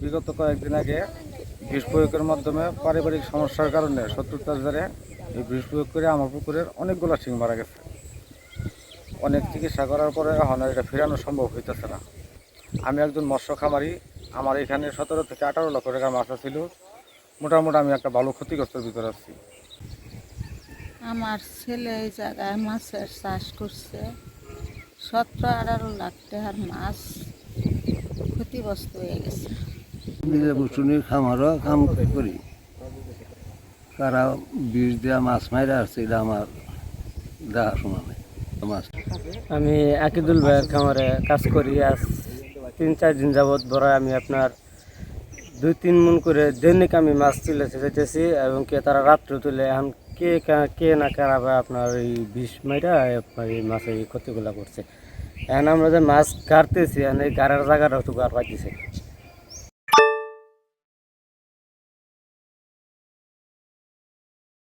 বিগত কয়েকদিন আগে বিষ প্রয়োগের মাধ্যমে পারিবারিক সমস্যার কারণে শত্রুতার জেরে এই বিষ প্রয়োগ করে আমার পুকুরের অনেকগুলো শিং মারা গেছে। অনেক চিকিৎসা করার পরে এখন এটা ফেরানো সম্ভব হইতেছে না। আমি একজন মৎস্য খামারি, আমার এখানে সতেরো থেকে আঠারো লক্ষ টাকার মাছ ছিল মোটামুটি আমি একটা ভালো ক্ষতিগ্রস্তের ভিতরে আছি। আমার ছেলে এই জায়গায় মাছের চাষ করছে। সতেরো আঠারো লাখ টাকার মাছ ক্ষতিগ্রস্ত হয়ে গেছে। নিজে বসুনির খামারও কাম করি তারা বিষ দেওয়া মাছ মাইরা আসছে এটা আমার দেখাশোনা নেই মাছ আমি আকিদুল ভাইয়ের খামারে কাজ করি আজ তিন চার দিন যাবৎ বড় আমি আপনার দুই তিন মন করে দৈনিক আমি মাছ তুলে যেতেছি এবং কে তারা রাত্রে তুলে এখন কে কে না কারাবে আপনার এই বিষ মাইরা আপনার এই মাছের এই ক্ষতিগুলো করছে এখন আমরা যে মাছ গাড়তেছি এখন এই গাড়ার জায়গাটা একটু গাড় পাইতেছে